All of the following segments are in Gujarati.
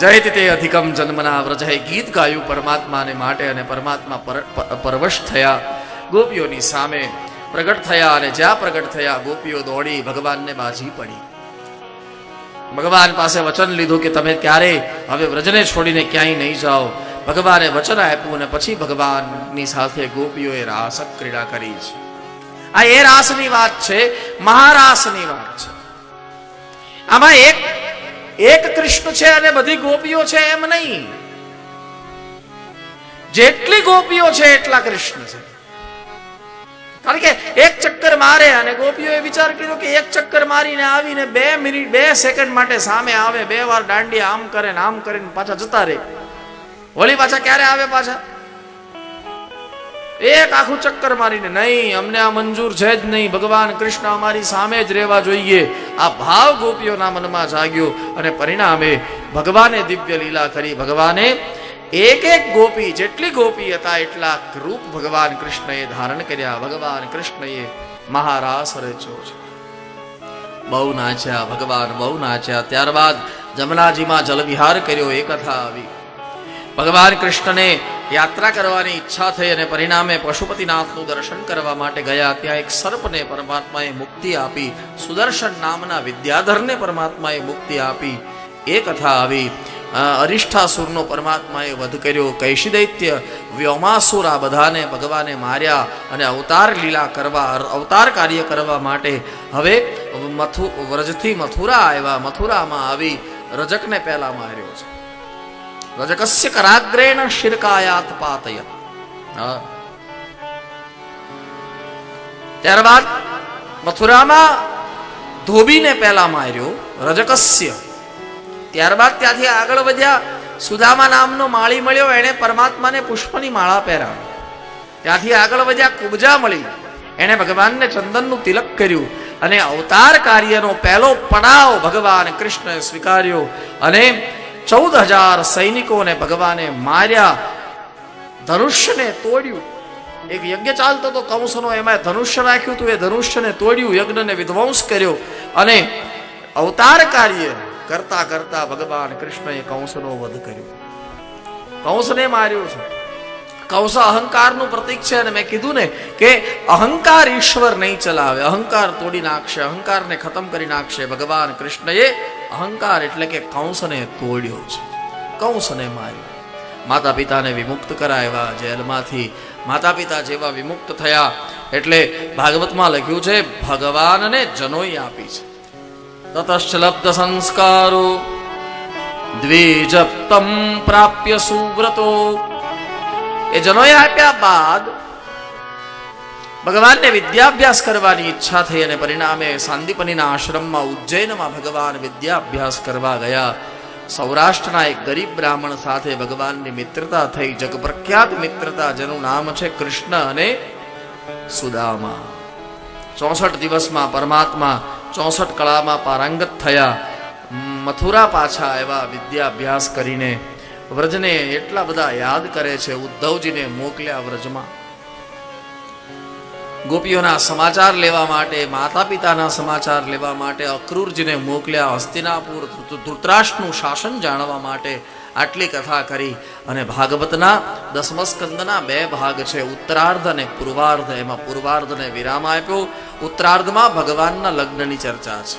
જયતિ તે અધિકમ જન્મના વ્રજહે ગીત ગાયું પરમાત્માને માટે અને પરમાત્મા પરવશ થયા ગોપીઓની સામે પ્રગટ થયા અને જ્યાં પ્રગટ થયા ગોપીઓ દોડી ભગવાનને બાજી પડી. ભગવાન પાસે વચન લીધું કે તમે ક્યારે હવે વ્રજને છોડીને ક્યાંય નહીં જાઓ. ભગવાને વચન આપ્યું અને પછી ભગવાનની સાથે ગોપીઓએ રાસ ક્રીડા કરી છે. આ એ રાસની વાત છે, મહારાસની વાત છે. આમાં એક એક કૃષ્ણ છે અને બધી ગોપીઓ છે એમ નહીં. જેટલી ગોપીઓ છે એટલા કૃષ્ણ છે. કારણ કે એક ચક્કર મારે અને ગોપીઓએ વિચાર કર્યો કે એક ચક્કર મારીને આવીને બે મિનિટ, બે સેકન્ડ માટે સામે આવે, બે વાર દાંડી આમ કરે ને આમ કરીને પાછા જતા રહે. વળી પાછા ક્યારે આવે પાછા? એક આખું ચક્કર મારીને, નહીં, અમને આ મંજૂર છે જ નહીં. ભગવાન કૃષ્ણ અમારી સામે જ રહેવા જોઈએ. આ ભાવ ગોપીઓના મનમાં જાગ્યો અને પરિણામે ભગવાને દિવ્ય લીલા કરી. ભગવાને એક એક ગોપી, જેટલી ગોપી હતા, એટલા રૂપ ભગવાન કૃષ્ણએ ધારણ કર્યા. ભગવાન કૃષ્ણએ મહારાસ રચ્યો છે. બહુ નાચ્યા, ભગવાન બહુ નાચ્યા. ત્યારબાદ જમનાજીમાં જલવિહાર કર્યો, એ કથા આવી. ભગવાન કૃષ્ણને યાત્રા કરવાની ઈચ્છા થઈ અને પરિણામે પશુપતિનાથનું દર્શન કરવા માટે ગયા ત્યાં એક સર્પને પરમાત્માએ મુક્તિ આપી. સુદર્શન નામના વિદ્યાધરને પરમાત્માએ મુક્તિ આપી. એ કથા આવી. અરિષ્ઠાસુરનો પરમાત્માએ વધ કર્યો. કૈશી દૈત્ય, વ્યોમાસુર આ બધાને ભગવાને માર્યા અને અવતાર લીલા કરવા અવતાર કાર્ય કરવા માટે હવે મથુ, વ્રજથી મથુરા આવ્યા. મથુરામાં આવી. રજકને પહેલા માર્યો છે. રજકસ્ય કરાગ્રેણ શિરકાયાત પાતય ત્યારબાદ મથુરામાં ધોબીને પહેલા માર્યો રજકસ્ય ત્યારબાદ ત્યાંથી આગળ વધ્યા સુદામા નામનો માળી મળ્યો એણે પરમાત્માને પુષ્પની માળા પહેરાવી ત્યાંથી આગળ વધ્યા કુબજા મળી એણે ભગવાનને ચંદનનું તિલક કર્યું અને અવતાર કાર્યનો પહેલો પડાવ ભગવાન કૃષ્ણએ સ્વીકાર્યો અને ચૌદ હજાર સૈનિકોને ભગવાને માર્યા. ધનુષ્યને તોડ્યું. એક યજ્ઞ ચાલતો હતો, કંસનો એમાં ધનુષ્ય રાખ્યું હતું, એ ધનુષ્યને તોડ્યું, યજ્ઞને વિધ્વંસ કર્યો અને અવતાર કાર્ય કરતા કરતા ભગવાન કૃષ્ણએ કંસનો વધ કર્યો. કંસને માર્યો છે. કંસ અહંકારનું પ્રતીક છે અને મેં કીધું ને કે અહંકાર ઈશ્વર નહીં ચલાવે. અહંકાર તોડી નાખશે, અહંકારને ખતમ કરી નાખશે. ભગવાન કૃષ્ણએ અહંકાર એટલે કે કંસને તોડ્યો છે. કંસને માર્યો. માતા પિતાને વિમુક્ત કરાવ્યા જેલમાંથી. માતા પિતા જેવા વિમુક્ત થયા એટલે ભાગવતમાં લખ્યું છે, ભગવાનને જનોઈ આપી છે. તતશ્ચલબ્ધ સંસ્કારો. દ્વિજપ્તમ પ્રાપ્ય સુવ્રતો. એ જનોઈ આપ્યા બાદ ભગવાનને વિદ્યાભ્યાસ કરવાની ઈચ્છા થઈ અને પરિણામે સાંદીપનીના આશ્રમમાં ઉજ્જૈનમાં ભગવાન વિદ્યાભ્યાસ કરવા ગયા. સૌરાષ્ટ્રના એક ગરીબ બ્રાહ્મણ સાથે ભગવાનની મિત્રતા થઈ. જગ પ્રખ્યાત મિત્રતા જેનું નામ છે કૃષ્ણ અને સુદામા. ચોસઠ દિવસમાં પરમાત્મા ચોસઠ કળામાં પારંગત થયા. મથુરા પાછા આવ્યા વિદ્યાભ્યાસ કરીને. વ્રજને એટલા બધા યાદ કરે છે. ઉદ્ધવજીને મોકલ્યા વ્રજમાં. ગોપીઓના સમાચાર લેવા માટે માતા પિતાના સમાચાર લેવા માટે, અક્રૂરજીને મોકલ્યા, હસ્તિનાપુર ધૃતરાષ્ટ્રનું શાસન જાણવા માટે આટલી કથા કરી. અને ભાગવતના દસમ સ્કંદના બે ભાગ છે, ઉત્તરાર્ધ અને પૂર્વાર્ધ. એમાં પૂર્વાર્ધને વિરામ આપ્યો. ઉત્તરાર્ધમાં ભગવાનના લગ્નની ચર્ચા છે.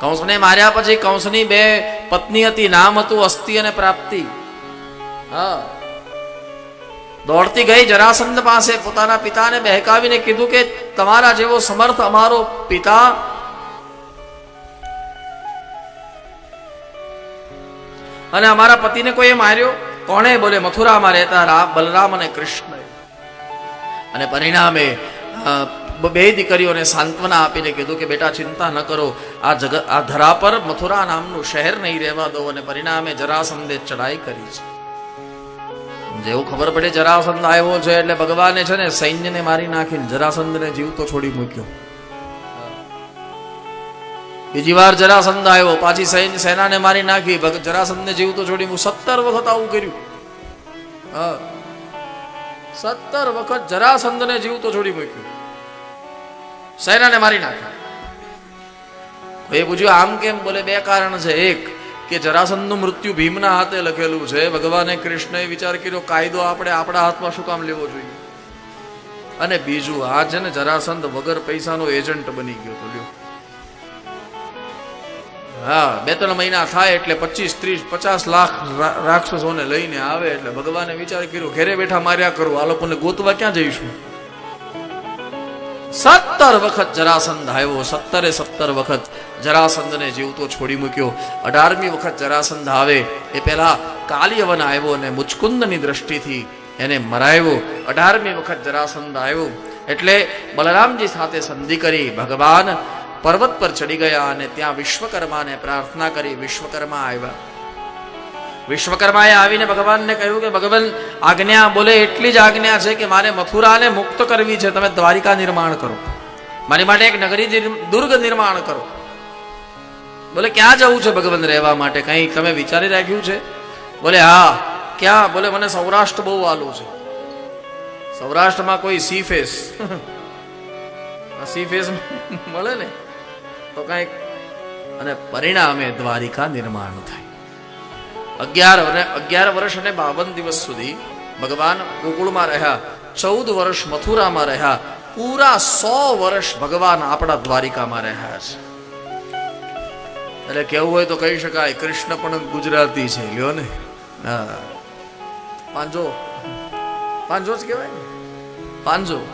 કંસને માર્યા પછી કંસની બે પત્ની હતી. નામ હતું અસ્થિ અને પ્રાપ્તિ. હા. દોડતી ગઈ જરાસંધ પાસે પોતાના પિતાને બહેકાવીને કીધું કે તમારા જેવો સમર્થ અમારો પિતા અને અમારા પતિને કોઈએ માર્યો? કોણે? બોલે, મથુરામાં રહેતા રા- બલરામ અને કૃષ્ણ અને પરિણામે બે દીકરીઓને સાંત્વના આપીને કીધું કે, બેટા, ચિંતા ન કરો. આ જગત આ ધરા પર મથુરા નામનું શહેર નહીં રહેવા દો. અને પરિણામે જરાસંધે ચડાઈ કરી છે. જેવું ખબર પડે જરાસંધ આવ્યો છે એટલે ભગવાને છે ને સૈન્યને મારી નાખીને જરાસંધને જીવતો છોડી મૂક્યો. બીજી વાર જરાસંધ આવ્યો. પાછી સૈન્ય સેનાને મારી નાખી. જરાસંધને જીવતો છોડી મૂક્યો સત્તર વખત આવું કર્યું. સત્તર વખત જરાસંધને જીવતો છોડી મૂક્યો. સેનાને મારી નાખ્યો એ પૂછ્યું, આમ કેમ? બોલે, બે કારણ છે. એક કે જરાસંધનું મૃત્યુ ભીમના હાથે લખેલું છે. ભગવાને કૃષ્ણએ વિચાર કર્યો, કાયદો આપણે આપણા હાથમાં શું કામ લેવો જોઈએ? અને બીજું, આ છે ને જરાસંધ વગર પૈસાનો એજન્ટ બની ગયો તો હા, બે ત્રણ મહિના થાય એટલે પચીસ, ત્રીસ, પચાસ લાખ રાક્ષસોને લઈને આવે એટલે ભગવાને વિચાર કર્યો, ઘેરે બેઠા માર્યા કરું, આ લોકોને ગોતવા ક્યાં જઈશું? સત્તર વખત જરાસંધ આવ્યો, સત્તરે સત્તર વખત જરાસંધને જીવતો છોડી મૂક્યો. અઢારમી વખત જરાસંધ આવે, એ પહેલા કાલિયવન આવ્યો અને મુચકુંદની દ્રષ્ટિથી એને મરાવ્યો અઢારમી વખત જરાસંધ આવ્યો, એટલે બલરામજી સાથે સંધિ કરી, ભગવાન પર્વત પર ચડી ગયા અને ત્યાં વિશ્વકર્માને પ્રાર્થના કરી, વિશ્વકર્મા આવ્યા. વિશ્વકર્માએ આવીને ભગવાનને કહ્યું કે, ભગવાન, આજ્ઞા બોલે, એટલી જ આજ્ઞા છે કે મારે મથુરાને મુક્ત કરવી છે. તમે દ્વારિકા નિર્માણ કરો. મારી માટે એક નગરી દુર્ગ નિર્માણ કરો. બોલે, ક્યાં જવું છે ભગવાન રહેવા માટે? કંઈ તમે વિચારી રાખ્યું છે? બોલે, હા, ક્યાં? બોલે, મને સૌરાષ્ટ્ર બહુ વાલું છે. સૌરાષ્ટ્રમાં કોઈ સી ફેસ સી ફેસ મળે ને? તો કંઈક. અને પરિણામે દ્વારિકા નિર્માણ થાય. અગિયાર અગિયાર વર્ષ અને બાવન દિવસ સુધી ભગવાન ગોકુળમાં રહ્યા, ચૌદ વર્ષ મથુરામાં રહ્યા, પૂરા સો વર્ષ ભગવાન આપણા દ્વારિકામાં રહ્યા છે. એટલે કેવું હોય તો કહી શકાય, કૃષ્ણ પણ ગુજરાતી છે, લ્યો ને. હા. પાંજો. પાંજો જ કહેવાય ને. પાંજો.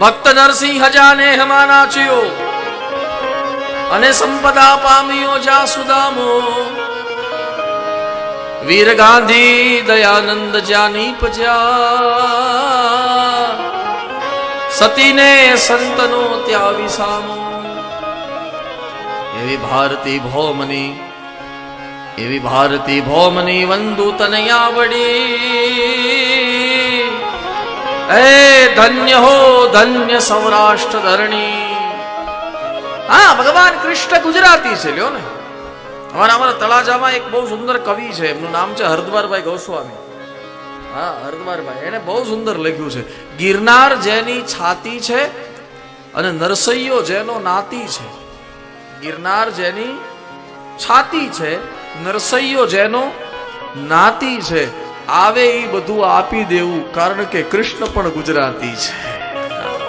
ભક્ત નરસિંહ હજાને હમાના નાચ્યો અને સંપદા પામ્યો જા સુદામો વીર ગાંધી દયાનંદ જાની પજ્યા સતીને સંતનો ત્યાં વિસામો એવી ભારતી ભૌમની એવી ભારતી ભૌમની વંદુ તનયા વડી એ ધન્ય હો ધન્ય સૌરાષ્ટ્ર ધરણી હા, ભગવાન કૃષ્ણ ગુજરાતી છે, લ્યો ને. અમારા અમારા તળાજામાં એક બહુ સુંદર કવિ છે, એમનું નામ છે હરદ્વારભાઈ ગોસ્વામી. હા, હરદ્વારભાઈ, એને બહુ સુંદર લખ્યું છે. ગિરનાર જેની છાતી છે અને નરસૈયો જેનો નાતી છે. ગિરનાર જેની છાતી છે, નરસૈયો જેનો નાતી છે. આવે એ બધું આપી દેવું, કારણ કે કૃષ્ણ પણ ગુજરાતી છે.